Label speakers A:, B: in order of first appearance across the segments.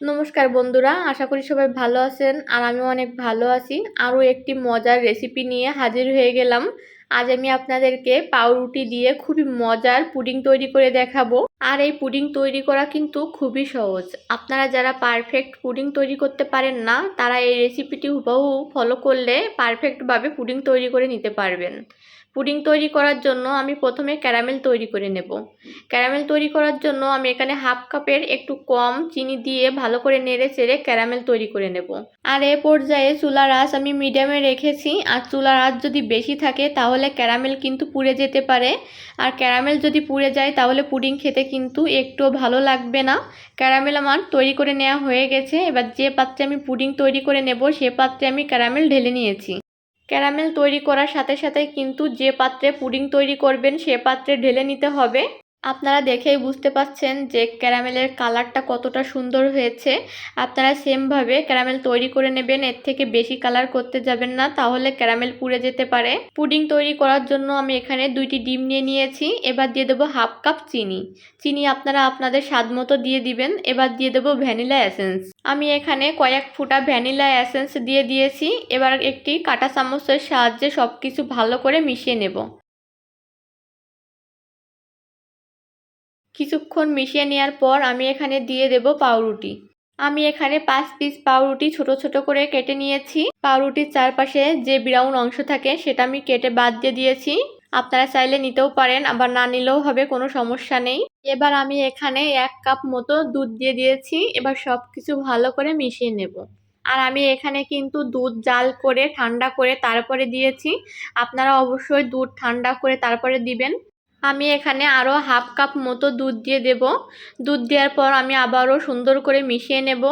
A: নমস্কার বন্ধুরা, আশা করি সবাই ভালো আছেন আর আমিও অনেক ভালো আছি। আরও একটি মজার রেসিপি নিয়ে হাজির হয়ে গেলাম। আজ আমি আপনাদেরকে পাউরুটি দিয়ে খুবই মজার পুডিং তৈরি করে দেখাবো। আর এই পুডিং তৈরি করা কিন্তু খুবই সহজ। আপনারা যারা পারফেক্ট পুডিং তৈরি করতে পারেন না, তারা এই রেসিপিটি হুবহু ফলো করলে পারফেক্টভাবে পুডিং তৈরি করে নিতে পারবেন। পুডিং তৈরি করার জন্য আমি প্রথমে ক্যারামেল তৈরি করে নেব। ক্যারামেল তৈরি করার জন্য আমি এখানে হাফ কাপের একটু কম চিনি দিয়ে ভালো করে নেড়ে চেড়ে ক্যারামেল তৈরি করে নেব। আর এ পর্যায়ে চুলার আঁচ আমি মিডিয়ামে রেখেছি। আর চুলার আঁচ যদি বেশি থাকে তাহলে ক্যারামেল কিন্তু পুড়ে যেতে পারে। আর ক্যারামেল যদি পুড়ে যায় তাহলে পুডিং খেতে কিন্তু একটু ভালো লাগবে না। ক্যারামেল আমার তৈরি করে নেওয়া হয়ে গেছে। এবার যে পাত্রে আমি পুডিং তৈরি করে নেব সে পাত্রে আমি ক্যারামেল ঢেলে নিয়েছি। ক্যারামেল তৈরি করার সাথে সাথে কিন্তু যে পাত্রে পুডিং তৈরি করবেন সে পাত্রে ঢেলে নিতে হবে। আপনারা দেখেই বুঝতে পাচ্ছেন যে ক্যারামেলের কালারটা কতটা সুন্দর হয়েছে। আপনারা সেমভাবে ক্যারামেল তৈরি করে নেবেন, এর থেকে বেশি কালার করতে যাবেন না, তাহলে ক্যারামেল পুড়ে যেতে পারে। পুডিং তৈরি করার জন্য আমি এখানে দুইটি ডিম নিয়ে নিয়েছি। এবার দিয়ে দেবো হাফ কাপ চিনি। চিনি আপনারা আপনাদের স্বাদ মতো দিয়ে দিবেন। এবার দিয়ে দেবো ভ্যানিলা এসেন্স। আমি এখানে কয়েক ফুটা ভ্যানিলা এসেন্স দিয়ে দিয়েছি। এবার একটি কাটা চামচের সাহায্যে সব কিছু ভালো করে মিশিয়ে নেব। কিছুক্ষণ মিশিয়ে নেওয়ার পর আমি এখানে দিয়ে দেব পাউরুটি। আমি এখানে পাঁচ পিস পাউরুটি ছোট ছোট করে কেটে নিয়েছি। পাউরুটির চারপাশে যে ব্রাউন অংশ থাকে সেটা আমি কেটে বাদ দিয়ে দিয়েছি। আপনারা চাইলে নিতেও পারেন, আবার না নিলেও হবে, কোনো সমস্যা নেই। এবার আমি এখানে এক কাপ মতো দুধ দিয়ে দিয়েছি। এবার সব কিছু ভালো করে মিশিয়ে নেব। আর আমি এখানে কিন্তু দুধ জাল করে ঠান্ডা করে তারপরে দিয়েছি। আপনারা অবশ্যই দুধ ঠান্ডা করে তারপরে দিবেন। আমি এখানে আরও হাফ কাপ মতো দুধ দিয়ে দেব। দুধ দেওয়ার পর আমি আবারও সুন্দর করে মিশিয়ে নেব।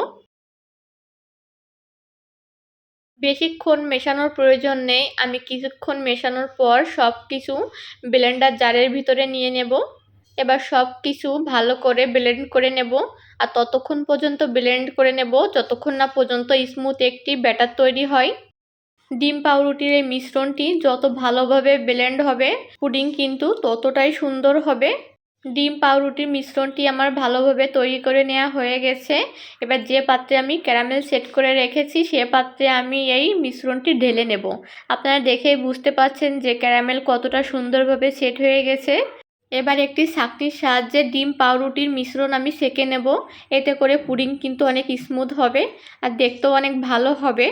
A: বেশিক্ষণ মেশানোর প্রয়োজন নেই। আমি কিছুক্ষণ মেশানোর পর সব কিছু ব্লেন্ডার জারের ভিতরে নিয়ে নেব। এবার সব কিছু ভালো করে ব্লেন্ড করে নেব। আর ততক্ষণ পর্যন্ত ব্লেন্ড করে নেব। যতক্ষণ না পর্যন্ত স্মুথ একটি ব্যাটার তৈরি হয়। ডিম পাউরুটির এই মিশ্রণটি যত ভালোভাবে ব্লেন্ড হবে পুডিং কিন্তু ততটাই সুন্দর হবে। ডিম পাউরুটির মিশ্রণটি আমার ভালোভাবে তৈরি করে নেওয়া হয়ে গেছে। এবার যে পাত্রে আমি ক্যারামেল সেট করে রেখেছি, সে পাত্রে আমি এই মিশ্রণটি ঢেলে নেব। আপনারা দেখেই বুঝতে পারছেন যে ক্যারামেল কতটা সুন্দরভাবে সেট হয়ে গেছে। এবার একটি ছাকনির সাহায্যে ডিম পাউরুটির মিশ্রণ আমি সেকে নেব। এতে করে পুডিং কিন্তু অনেক স্মুথ হবে, আর দেখতেও অনেক ভালো হবে।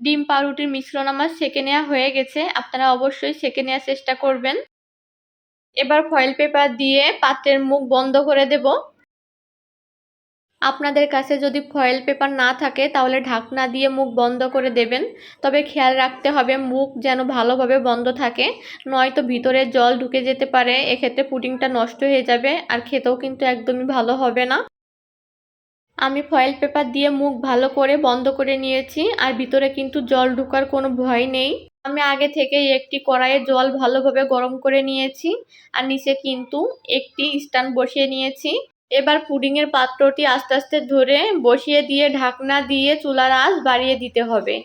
A: ডিম পাউরুটির মিশ্রণ আমার সেকে নেওয়া হয়ে গেছে, আপনারা অবশ্যই সেঁকে নেওয়ার চেষ্টা করবেন। এবার ফয়েল পেপার দিয়ে পাত্রের মুখ বন্ধ করে দেব। আপনাদের কাছে যদি ফয়েল পেপার না থাকে, তাহলে ঢাকনা দিয়ে মুখ বন্ধ করে দেবেন। তবে খেয়াল রাখতে হবে, মুখ যেন ভালোভাবে বন্ধ থাকে, নয়তো ভিতরে জল ঢুকে যেতে পারে, এক্ষেত্রে পুডিংটা নষ্ট হয়ে যাবে, আর খেতেও কিন্তু একদমই ভালো হবে না। আমি ফয়েল পেপার দিয়ে মুখ ভালো করে বন্ধ করে নিয়েছি, আর ভিতরে কিন্তু জল ঢোকার কোনো ভয় নেই। আমি আগে থেকেই একটি কড়াইয়ে জল ভালোভাবে গরম করে নিয়েছি, আর নিচে কিন্তু একটি স্ট্যান্ড বসিয়ে নিয়েছি। এবার পুডিংয়ের পাত্রটি আস্তে আস্তে ধরে বসিয়ে দিয়ে ঢাকনা দিয়ে চুলার আঁচ বাড়িয়ে দিতে হবে।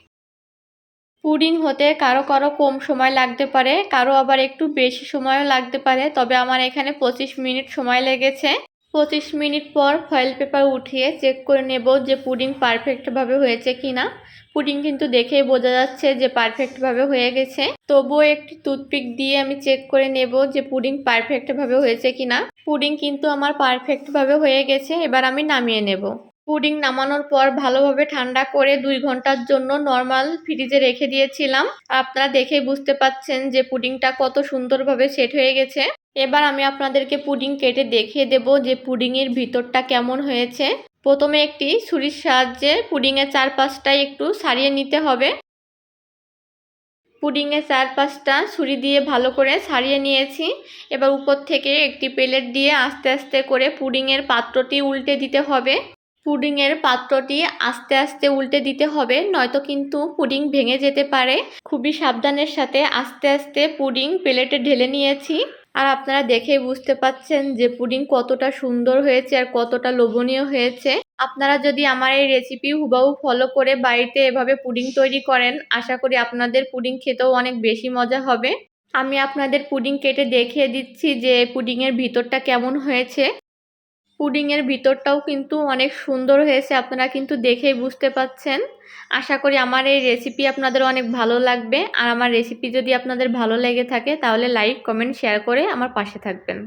A: পুডিং হতে কারও কারও কম সময় লাগতে পারে, কারও আবার একটু বেশি সময়ও লাগতে পারে, তবে আমার এখানে পঁচিশ মিনিট সময় লেগেছে। পঁচিশ মিনিট পর ফয়েল পেপার উঠিয়ে চেক করে নেব যে পুডিং পারফেক্টভাবে হয়েছে কি না পুডিং কিন্তু দেখেই বোঝা যাচ্ছে যে পারফেক্টভাবে হয়ে গেছে। তবুও একটি টুথপিক দিয়ে আমি চেক করে নেব যে পুডিং পারফেক্টভাবে হয়েছে কি না পুডিং কিন্তু আমার পারফেক্টভাবে হয়ে গেছে, এবার আমি নামিয়ে নেব। পুডিং নামানোর পর ভালোভাবে ঠান্ডা করে দুই ঘণ্টার জন্য নর্মাল ফ্রিজে রেখে দিয়েছিলাম। আপনারা দেখেই বুঝতে পাচ্ছেন যে পুডিংটা কত সুন্দরভাবে সেট হয়ে গেছে। এবার আমি আপনাদেরকে পুডিং কেটে দেখিয়ে দেব যে পুডিংয়ের ভিতরটা কেমন হয়েছে। প্রথমে একটি ছুরির সাহায্যে পুডিংয়ের চারপাশটাই একটু সারিয়ে নিতে হবে। পুডিংয়ের চারপাশটা ছুরি দিয়ে ভালো করে ছাড়িয়ে নিয়েছি। এবার উপর থেকে একটি প্লেট দিয়ে আস্তে আস্তে করে পুডিংয়ের পাত্রটি উল্টে দিতে হবে। পুডিংয়ের পাত্রটি আস্তে আস্তে উল্টে দিতে হবে, নয়তো কিন্তু পুডিং ভেঙে যেতে পারে। খুবই সাবধানের সাথে আস্তে আস্তে পুডিং প্লেটে ঢেলে নিয়েছি। আর আপনারা দেখেই বুঝতে পাচ্ছেন যে পুডিং কতটা সুন্দর হয়েছে আর কতটা লোভনীয় হয়েছে। আপনারা যদি আমার এই রেসিপি হুবাহু ফলো করে বাড়িতে এভাবে পুডিং তৈরি করেন, আশা করি আপনাদের পুডিং খেতেও অনেক বেশি মজা হবে। আমি আপনাদের পুডিং কেটে দেখিয়ে দিচ্ছি যে পুডিংয়ের ভিতরটা কেমন হয়েছে। পুডিংয়ের ভিতরটাও কিন্তু অনেক সুন্দর হয়েছে, আপনারা কিন্তু দেখেই বুঝতে পাচ্ছেন। আশা করি আমার এই রেসিপি আপনাদের অনেক ভালো লাগবে। আর আমার রেসিপি যদি আপনাদের ভালো লেগে থাকে, তাহলে লাইক কমেন্ট শেয়ার করে আমার পাশে থাকবেন।